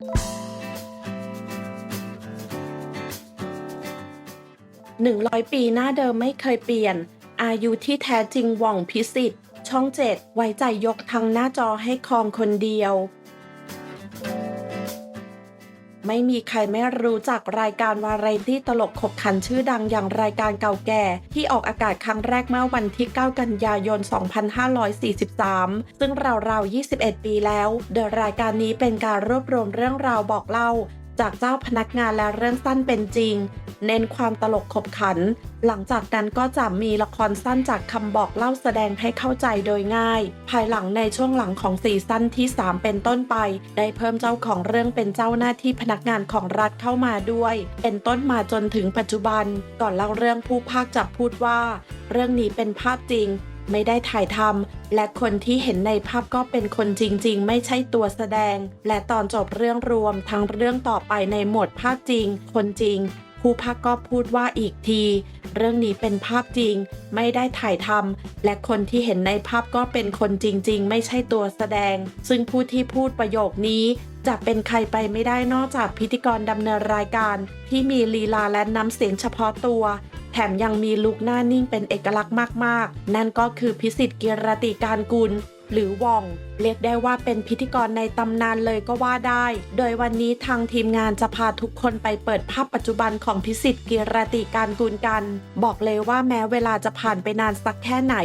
100ปีหน้าเดิมไม่เคยเปลี่ยน อายุที่แท้จริงว่องพิสิทธิ์ ช่องเจ็ดไว้ใจยกทั้งหน้าจอให้คองคนเดียว ไม่มีใครไม่รู้จักรายการวาไรตี้ตลกขบขันชื่อดังอย่างรายการเก่าแก่ ที่ออกอากาศครั้งแรกเมื่อวันที่ 9 กันยายน 2543 ซึ่งราวๆ 21 ปีแล้ว โดยรายการนี้เป็นการรวบรวมเรื่องราวบอกเล่าจากเจ้าพนักงานและเรื่องสั้นเป็นจริง เน้นความตลกขบขัน หลังจากนั้นก็จะมีละครสั้นจากคำบอกเล่าแสดงให้เข้าใจโดยง่าย ภายหลังในช่วงหลังของซีซั่นที่ 3 เป็นต้นไป ได้เพิ่มเจ้าของเรื่องเป็นเจ้าหน้าที่พนักงานของรัฐเข้ามาด้วย เป็นต้นมาจนถึงปัจจุบัน ก่อนเล่าเรื่องผู้พากย์จะพูดว่า เรื่องนี้เป็นภาพจริงไม่ได้ถ่ายทำ และคนที่เห็นในภาพก็เป็นคนจริงๆ ไม่ใช่ตัวแสดง และตอนจบเรื่องรวมทั้งเรื่องต่อไปในหมวดภาพจริง คนจริง ผู้พากก็พูดว่าอีกที เรื่องนี้เป็นภาพจริง ไม่ได้ถ่ายทำและคนที่เห็นในภาพก็เป็นคนจริง ๆ ไม่ใช่ตัวแสดง ซึ่งผู้ที่พูดประโยคนี้จะเป็นใครไปไม่ได้นอกจากพิธีกรดำเนินรายการ ที่มีลีลาและน้ำเสียงเฉพาะตัว แถมยังมีลุคหน้านิ่งเป็นเอกลักษณ์มาก ๆ นั่นก็คือพิสิทธิ์กิรติการกุล หรือว่อง เรียกได้ว่าเป็นพิธีกรในตำนานเลยก็ว่าได้ โดยวันนี้ทางทีมงานจะพาทุกคนไปเปิดภาพปัจจุบันของพิสิทธิ์กิรติการกุลกัน บอกเลยว่าแม้เวลาจะผ่านไปนานสักแค่ไหน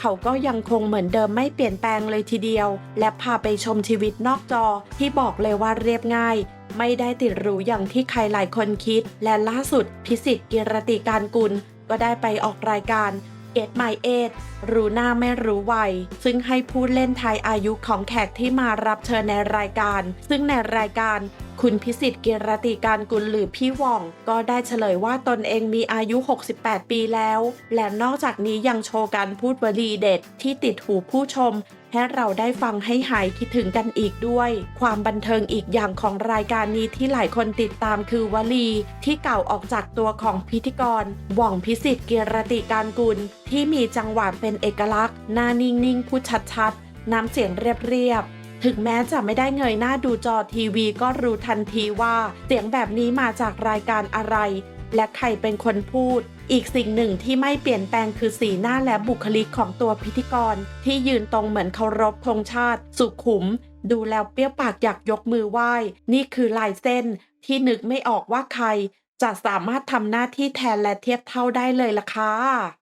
เขาก็ยังคงเหมือนเดิมไม่เปลี่ยนแปลงเลยทีเดียว และพาไปชมชีวิตนอกจอ ที่บอกเลยว่าเรียบง่าย ไม่ได้ติดหรูอย่างที่ใครหลายคนคิด และล่าสุดพิสิทธิ์กิรติการกุลก็ได้ไปออกรายการ Get My Age รู้หน้าไม่รู้วัย ซึ่งให้ผู้เล่นทายอายุของแขกที่มารับเชิญในรายการ ซึ่งในรายการคุณพิสิทธิ์กิรติการกุลหรือพี่ว่อง ก็ได้เฉลยว่าตนเองมีอายุ 68 ปีแล้ว และนอกจากนี้ยังโชว์การพูดวลีเด็ดที่ติดหูผู้ชม ให้เราได้ฟังให้หายคิดถึงกันอีกด้วย ความบันเทิงอีกอย่างของรายการนี้ที่หลายคนติดตามคือวลีที่เก่าออกจากตัวของพิธีกรหว่องพิสิทธิ์เกียรติการกุล ที่มีจังหวะเป็นเอกลักษณ์หน้านิ่งๆพูดชัดๆ น้ำเสียงเรียบๆถึงแม้จะไม่ได้เงยหน้าดูจอทีวีก็รู้ทันทีว่า เสียงแบบนี้มาจากรายการอะไร และใครเป็นคนพูด อีกสิ่งหนึ่งที่ไม่เปลี่ยนแปลงคือสีหน้าและบุคลิกของตัวพิธีกร ที่ยืนตรงเหมือนเคารพธงชาติ สุขุม ดูแล้วเปรี้ยวปากอยากยกมือไหว้ นี่คือลายเส้น ที่นึกไม่ออกว่าใคร จะสามารถทำหน้าที่แทนและเทียบเท่าได้เลยล่ะค่ะ